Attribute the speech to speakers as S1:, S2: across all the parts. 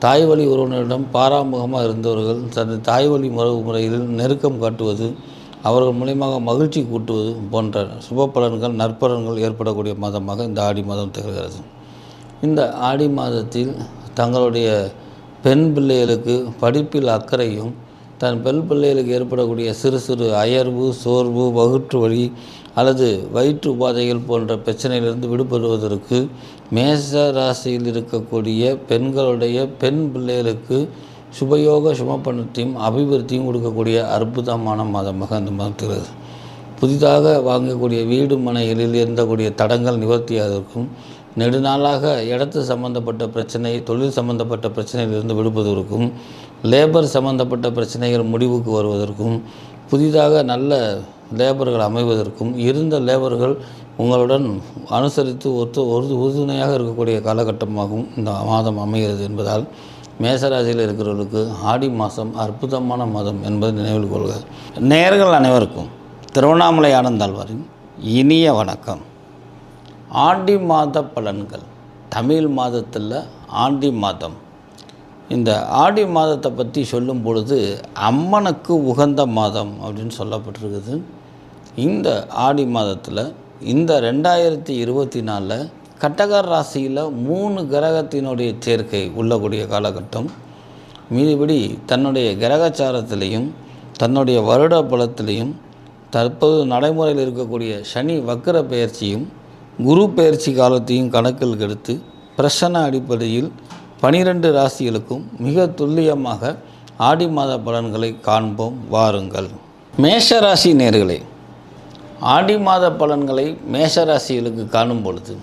S1: தாய் வழி உறவினரிடம் பாராமுகமாக இருந்தவர்கள் தனது தாய் வழி உறவு முறையில் நெருக்கம் காட்டுவது அவர்கள் மூலியமாக மகிழ்ச்சி கூட்டுவது போன்ற சுப பலன்கள் நற்பலன்கள் ஏற்படக்கூடிய மாதமாக இந்த ஆடி மாதம் திகழ்கிறது. இந்த ஆடி மாதத்தில் தங்களுடைய பெண் பிள்ளைகளுக்கு படிப்பில் அக்கறையும் தன் பெண் பிள்ளைகளுக்கு ஏற்படக்கூடிய சிறு சிறு அயர்வு சோர்வு வகுற்று வழி அல்லது வயிற்று உபாதைகள் போன்ற பிரச்சனையிலிருந்து விடுபடுவதற்கு மேச ராசியில் இருக்கக்கூடிய பெண்களுடைய பெண் பிள்ளைகளுக்கு சுபயோக சுமப்பணத்தையும் அபிவிருத்தியும் கொடுக்கக்கூடிய அற்புதமான மாதமாக இந்த மாதம் புதிதாக வாங்கக்கூடிய வீடு மனைகளில் இருந்தக்கூடிய தடங்கள் நிவர்த்தியாதற்கும் நெடுநாளாக இடத்து சம்பந்தப்பட்ட பிரச்சனை தொழில் சம்பந்தப்பட்ட பிரச்சனையிலிருந்து விடுபதற்கும் லேபர் சம்பந்தப்பட்ட பிரச்சனைகள் முடிவுக்கு வருவதற்கும் புதிதாக நல்ல லேபர்கள் அமைவதற்கும் இருந்த லேபர்கள் உங்களுடன் அனுசரித்து ஒத்து ஒரு உறுதுணையாக இருக்கக்கூடிய காலகட்டமாகவும் இந்த மாதம் அமைகிறது என்பதால் மேசராசியில் இருக்கிறவர்களுக்கு ஆடி மாதம் அற்புதமான மாதம் என்பதை நினைவில் கொள்க. நேர்கள் அனைவருக்கும் திருவண்ணாமலை ஆனந்தாழ்வாரின் இனிய வணக்கம். ஆண்டி மாத பலன்கள். தமிழ் மாதத்தில் ஆண்டி மாதம். இந்த ஆடி மாதத்தை பற்றி சொல்லும் பொழுது அம்மனுக்கு உகந்த மாதம் அப்படின்னு சொல்லப்பட்டிருக்குது. இந்த ஆடி மாதத்தில் இந்த ரெண்டாயிரத்தி இருபத்தி நாலில் கட்டகர் ராசியில் மூணு கிரகத்தினுடைய சேர்க்கை உள்ளக்கூடிய காலகட்டம். மீதிபடி தன்னுடைய கிரகச்சாரத்திலையும் தன்னுடைய வருட பலத்திலையும் தற்போது நடைமுறையில் இருக்கக்கூடிய சனி வக்கர பெயர்ச்சியும் குரு பெயர்ச்சி காலத்தையும் கணக்கில் எடுத்து பிரசன அடிப்படையில் பனிரெண்டு ராசிகளுக்கும் மிக துல்லியமாக ஆடி மாத பலன்களை காண்போம் வாருங்கள். மேஷ ராசி நேர்களே ஆடி மாத பலன்களை மேஷ ராசிகளுக்கு காணும் பொழுது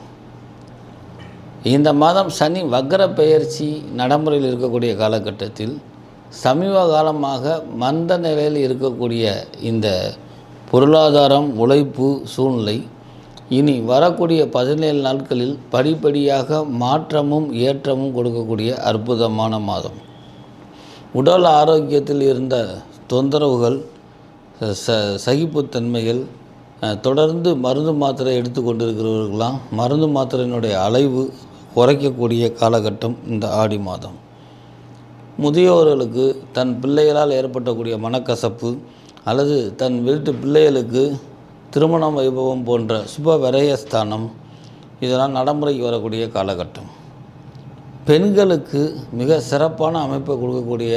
S1: இந்த மாதம் சனி வக்கர பெயர்ச்சி நடைமுறையில் இருக்கக்கூடிய காலகட்டத்தில் சமீப காலமாக மந்த நிலையில் இருக்கக்கூடிய இந்த பொருளாதாரம் உழைப்பு சூழ்நிலை இனி வரக்கூடிய பதினேழு நாட்களில் படிப்படியாக மாற்றமும் ஏற்றமும் கொடுக்கக்கூடிய அற்புதமான மாதம். உடல் ஆரோக்கியத்தில் இருந்த தொந்தரவுகள் ச சகிப்புத்தன்மைகள் தொடர்ந்து மருந்து மாத்திரை எடுத்து கொண்டிருக்கிறவர்களாம் மருந்து மாத்திரையினுடைய அளவு குறைக்கக்கூடிய காலகட்டம் இந்த ஆடி மாதம். முதியோர்களுக்கு தன் பிள்ளைகளால் ஏற்பட்டக்கூடிய மனக்கசப்பு அல்லது தன் வீட்டு பிள்ளைகளுக்கு திருமணம் வைபவம் போன்ற சுப விரயஸ்தானம் இதெல்லாம் நடைமுறைக்கு வரக்கூடிய காலகட்டம். பெண்களுக்கு மிக சிறப்பான அமைப்பை கொடுக்கக்கூடிய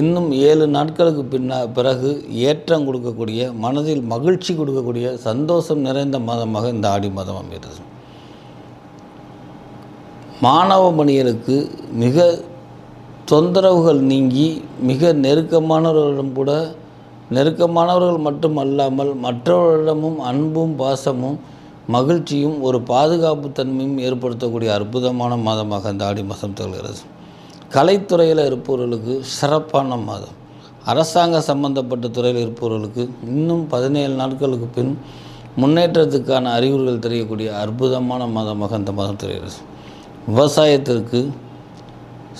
S1: இன்னும் ஏழு நாட்களுக்கு பின்ன பிறகு ஏற்றம் கொடுக்கக்கூடிய மனதில் மகிழ்ச்சி கொடுக்கக்கூடிய சந்தோஷம் நிறைந்த மாதமாக இந்த ஆடி மாதம் அமைகிறது. மாணவ மணியனுக்கு மிக தொந்தரவுகள் நீங்கி மிக நெருக்கமானவர்களிடம் கூட நெருக்கமானவர்கள் மட்டும் அல்லாமல் மற்றவர்களிடமும் அன்பும் பாசமும் மகிழ்ச்சியும் ஒரு பாதுகாப்பு தன்மையும் ஏற்படுத்தக்கூடிய அற்புதமான மாதமாக இந்த ஆடி மாதம் திகழ்கிறது. கலைத்துறையில் இருப்பவர்களுக்கு சிறப்பான மாதம். அரசாங்க சம்பந்தப்பட்ட துறையில் இருப்பவர்களுக்கு இன்னும் பதினேழு நாட்களுக்கு பின் முன்னேற்றத்துக்கான அறிகுறிகள் தெரியக்கூடிய அற்புதமான மாதமாக இந்த மாதம் தெரிகிறது விவசாயத்திற்கு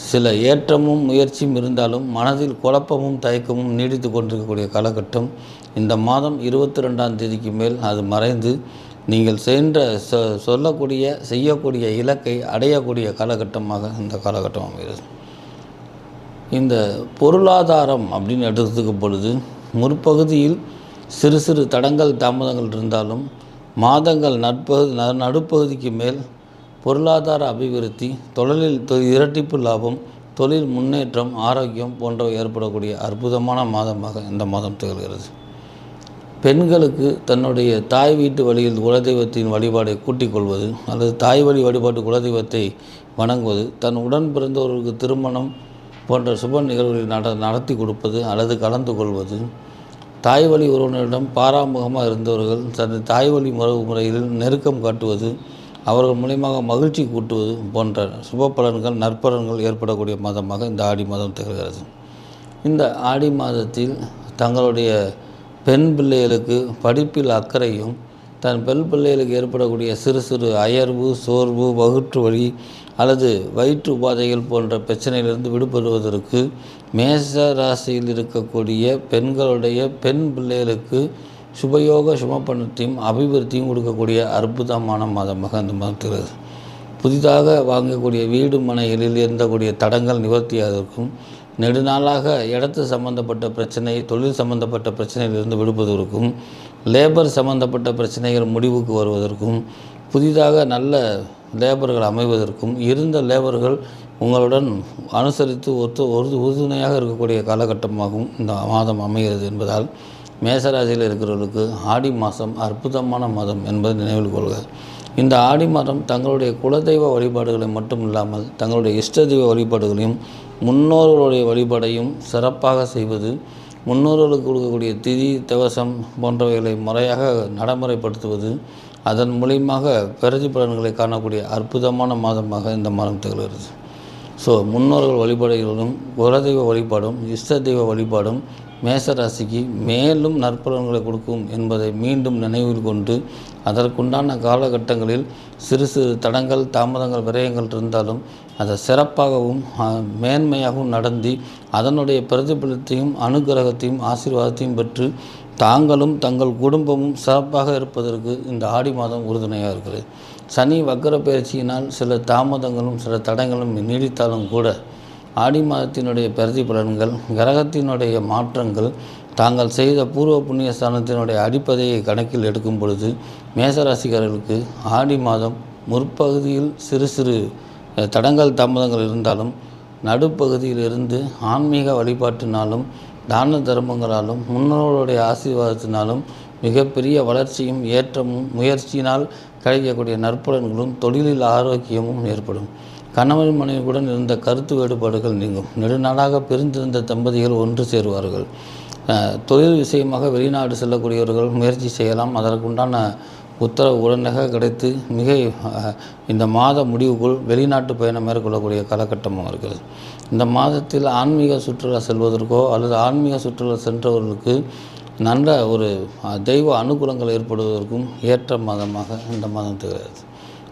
S1: சில ஏற்றமும் முயற்சியும் இருந்தாலும் மனதில் குழப்பமும் தயக்கமும் நீடித்து கொண்டிருக்கக்கூடிய காலகட்டம் இந்த மாதம் இருபத்தி ரெண்டாம் தேதிக்கு மேல் அது மறைந்து நீங்கள் சென்ற சொ சொல்லக்கூடிய செய்யக்கூடிய இலக்கை அடையக்கூடிய காலகட்டமாக இந்த காலகட்டம் அமைகிறது. இந்த பொருளாதாரம் அப்படின்னு எடுத்துக்கும் பொழுது முற்பகுதியில் சிறு சிறு தடங்கள் தாமதங்கள் இருந்தாலும் மாதங்கள் நட்பகுதி ந- நடுப்பகுதிக்கு மேல் பொருளாதார அபிவிருத்தி தொழிலில் தொ- இரட்டிப்பு லாபம் தொழில் முன்னேற்றம் ஆரோக்கியம் போன்றவை ஏற்படக்கூடிய அற்புதமான மாதமாக இந்த மாதம் திகழ்கிறது. பெண்களுக்கு தன்னுடைய தாய் வீட்டு வழியில் குலதெய்வத்தின் வழிபாடை கூட்டிக் கொள்வது அல்லது தாய் வழி வழிபாட்டு குலதெய்வத்தை வணங்குவது தன் உடன் பிறந்தவர்களுக்கு திருமணம் போன்ற சுப நிகழ்வுகளை நட நடத்தி கொடுப்பது அல்லது கலந்து கொள்வது தாய் வழி உறவினரிடம் பாராமுகமாக இருந்தவர்கள் தனது தாய் வழி உறவு முறையில் நெருக்கம் காட்டுவது அவர்கள் மூலியமாக மகிழ்ச்சி கூட்டுவது போன்ற சுப பலன்கள் நற்பலன்கள் ஏற்படக்கூடிய மாதமாக இந்த ஆடி மாதம் திகழ்கிறது. இந்த ஆடி மாதத்தில் தங்களுடைய பெண் பிள்ளைகளுக்கு படிப்பில் அக்கறையும் தன் பெண் பிள்ளைகளுக்கு ஏற்படக்கூடிய சிறு சிறு அயர்வு சோர்வு வகுற்று வழி அல்லது வயிற்று உபாதைகள் போன்ற பிரச்சனையிலிருந்து விடுபடுவதற்கு மேச ராசியில் இருக்கக்கூடிய பெண்களுடைய பெண் பிள்ளைகளுக்கு சுபயோக சுமப்பணத்தையும் அபிவிருத்தியும் கொடுக்கக்கூடிய அற்புதமான மாதமாக இந்த மதம் திகழ்கிறது புதிதாக வாங்கக்கூடிய வீடு மனைகளில் இருந்தக்கூடிய தடங்கள் நிவர்த்தியாவதற்கும் நெடுநாளாக இடத்து சம்பந்தப்பட்ட பிரச்சனை தொழில் சம்பந்தப்பட்ட பிரச்சனையிலிருந்து விடுபதற்கும் லேபர் சம்பந்தப்பட்ட பிரச்சனைகள் முடிவுக்கு வருவதற்கும் புதிதாக நல்ல லேபர்கள் அமைவதற்கும் இருந்த லேபர்கள் உங்களுடன் அனுசரித்து ஒத்து ஒரு உறுதுணையாக இருக்கக்கூடிய காலகட்டமாகவும் இந்த மாதம் அமைகிறது என்பதால் மேசராசியில் இருக்கிறவர்களுக்கு ஆடி மாதம் அற்புதமான மாதம் என்பதை நினைவில் கொள்க. இந்த ஆடி மாதம் தங்களுடைய குலதெய்வ வழிபாடுகளை மட்டும் இல்லாமல் தங்களுடைய இஷ்ட தெய்வ வழிபாடுகளையும் முன்னோர்களுடைய வழிபாடையும் சிறப்பாக செய்வது முன்னோர்களுக்கு கொடுக்கக்கூடிய திதி தவசம் போன்றவைகளை முறையாக நடைமுறைப்படுத்துவது அதன் மூலியமாக பிரதிபலன்களை காணக்கூடிய அற்புதமான மாதமாக இந்த மாதம் திகழ்கிறது. ஸோ முன்னோர்கள் வழிபாடுகளும் குலதெய்வ வழிபாடும் இஷ்ட தெய்வ வழிபாடும் மேசராசிக்கு மேலும் நற்பலன்களை கொடுக்கும் என்பதை மீண்டும் நினைவில் கொண்டு அதற்குண்டான காலகட்டங்களில் சிறு சிறு தடங்கள் தாமதங்கள் விரயங்கள் இருந்தாலும் அதை சிறப்பாகவும் மேன்மையாகவும் நடந்தி அதனுடைய பிரதிபலத்தையும் அனுகிரகத்தையும் ஆசீர்வாதத்தையும் பெற்று தாங்களும் தங்கள் குடும்பமும் சிறப்பாக இருப்பதற்கு இந்த ஆடி மாதம் உறுதுணையாக இருக்கிறது. சனி வக்கர பயிற்சியினால் சில தாமதங்களும் சில தடங்களும் நீடித்தாலும் கூட ஆடி மாதத்தினுடைய பிரதிபலன்கள் கிரகத்தினுடைய மாற்றங்கள் தாங்கள் செய்த பூர்வ புண்ணிய ஸ்தானத்தினுடைய அடிப்பதையை கணக்கில் எடுக்கும் பொழுது மேசராசிக்காரர்களுக்கு ஆடி மாதம் முற்பகுதியில் சிறு சிறு தடங்கள் தாமதங்கள் இருந்தாலும் நடுப்பகுதியில் இருந்து ஆன்மீக வழிபாட்டினாலும் தான தர்மங்களாலும் முன்னோர்களுடைய ஆசீர்வாதத்தினாலும் மிகப்பெரிய வளர்ச்சியும் ஏற்றமும் முயற்சியினால் கிடைக்கக்கூடிய நற்பலன்களும் தொழிலில் ஆரோக்கியமும் ஏற்படும். கணவன் மனைவியுடன் இருந்த கருத்து வேறுபாடுகள் நீங்கும். நெடுநாளாக பிரிந்திருந்த தம்பதிகள் ஒன்று சேருவார்கள். தொழில் விஷயமாக வெளிநாடு செல்லக்கூடியவர்கள் முயற்சி செய்யலாம். அதற்குண்டான உத்தரவு உடனடியாக கிடைத்து மிக இந்த மாத முடிவுக்குள் வெளிநாட்டு பயணம் மேற்கொள்ளக்கூடிய காலகட்டமாக இருக்கிறது. இந்த மாதத்தில் ஆன்மீக சுற்றுலா செல்வதற்கோ அல்லது ஆன்மீக சுற்றுலா சென்றவர்களுக்கு நல்ல ஒரு தெய்வ அனுகூலங்கள் ஏற்படுவதற்கும் ஏற்ற மாதமாக இந்த மாதம் திகழ்கிறது.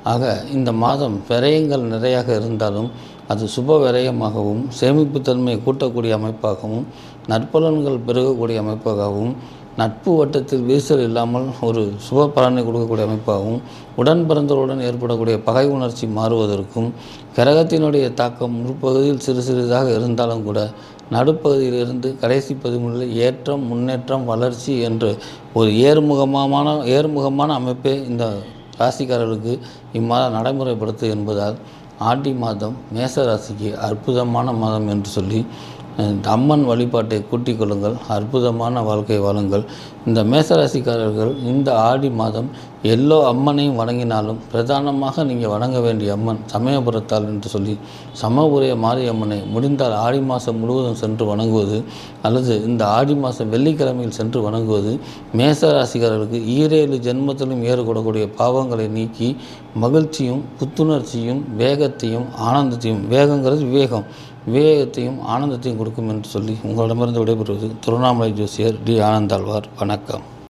S1: ஆக இந்த மாதம் விரயங்கள் நிறையாக இருந்தாலும் அது சுப விரயமாகவும் சேமிப்பு தன்மையை கூட்டக்கூடிய அமைப்பாகவும் நற்பலன்கள் பெருகக்கூடிய அமைப்பாகவும் நட்பு வட்டத்தில் வீசல் இல்லாமல் ஒரு சுப பலனை கொடுக்கக்கூடிய அமைப்பாகவும் உடன் பிறந்தவருடன் ஏற்படக்கூடிய பகை உணர்ச்சி மாறுவதற்கும் கிரகத்தினுடைய தாக்கம் முற்பகுதியில் சிறு சிறிதாக இருந்தாலும் கூட நடுப்பகுதியிலிருந்து கடைசி பதிமூணில் ஏற்றம் முன்னேற்றம் வளர்ச்சி என்று ஒரு ஏறுமுகமான ஏறுமுகமான அமைப்பே இந்த ராசிக்காரர்களுக்கு இம்மாதம் நடைமுறைப்படுத்து என்பதால் ஆடி மாதம் மேச ராசிக்கு அற்புதமான மாதம் என்று சொல்லி அம்மன் வழிபாட்டை கூட்டிக் கொள்ளுங்கள் அற்புதமான வாழ்க்கை வாழுங்கள். இந்த மேசராசிக்காரர்கள் இந்த ஆடி மாதம் எல்லோ அம்மனையும் வணங்கினாலும் பிரதானமாக நீங்கள் வணங்க வேண்டிய அம்மன் சமயபுரத்தால் என்று சொல்லி சமபுரிய மாரியம்மனை முடிந்தால் ஆடி மாதம் முழுவதும் சென்று வணங்குவது அல்லது இந்த ஆடி மாதம் வெள்ளிக்கிழமையில் சென்று வணங்குவது மேசராசிக்காரர்களுக்கு ஈரேழு ஜென்மத்திலும் ஏறுகூடக்கூடிய பாவங்களை நீக்கி மகிழ்ச்சியும் புத்துணர்ச்சியும் வேகத்தையும் ஆனந்தத்தையும் வேகங்கிறது விவேகம். விவேகத்தையும் ஆனந்தத்தையும் கொடுக்கும் என்று சொல்லி உங்களிடமிருந்து விடைபெறுவது திருவண்ணாமலை ஜோசியர் டி. ஆனந்தாழ்வார். வணக்கம்.